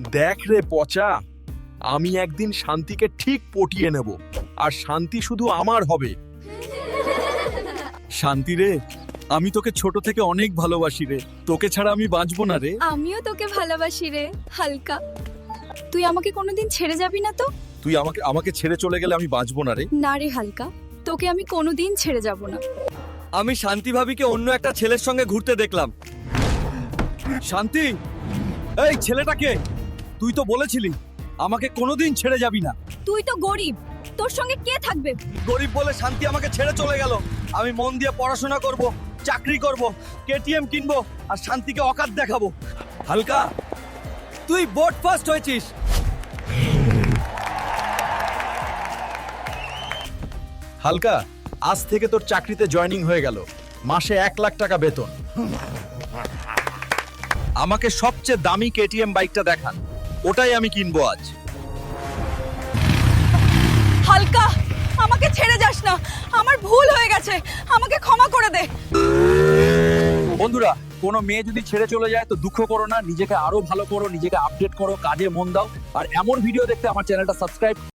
দেখ রে পচা আমি একদিন শান্তিকে ঠিক পটিয়ে নেব আর শান্তি শুধু আমার হবে। শান্তি রে আমি তোকে ছোট থেকে অনেক ভালোবাসি রে তোকে ছাড়া আমি বাঁচবো না রে। আমিও তোকে ভালোবাসি রে হালকা। তুই আমাকে কোনোদিন ছেড়ে যাবি না তো? তুই আমাকে আমাকে ছেড়ে চলে গেলে আমি বাঁচবো না রে। না রে হালকা তোকে আমি কোনোদিন ছেড়ে যাব না। আমি শান্তি ভাবিকে অন্য একটা ছেলের সঙ্গে ঘুরতে দেখলাম। শান্তি এই ছেলেটাকে তুই তো বলেছিলি আমাকে কোনোদিন ছেড়ে যাবি না। তুই তো গরিব তোর সঙ্গে কে থাকবে? গরিব বলে শান্তি আমাকে ছেড়ে চলে গেল। আমি মন দিয়ে পড়াশোনা করব চাকরি করব কেটিএম কিনবো আর শান্তিকে অকাত দেখাবো। হালকা তুই বোর্ড ফার্স্ট হয়েছিস। হালকা আজ থেকে তোর চাকরিতে জয়েনিং হয়ে গেল। মাসে এক লাখ টাকা বেতন। আমাকে সবচেয়ে দামি কেটিএম বাইকটা দেখান। ওটাই আমি কিনবো আজ। হালকা আমাকে ছেড়ে যাস না। আমার ভুল হয়ে গেছে। আমাকে ক্ষমা করে দে। বন্ধুরা কোনো মেয়ে যদি ছেড়ে চলে যায় তো দুঃখ করো না। নিজেকে আরও ভালো করো নিজেকে আপডেট করো কাজে মন দাও। আর এমন ভিডিও দেখতে আমার চ্যানেলটা সাবস্ক্রাইব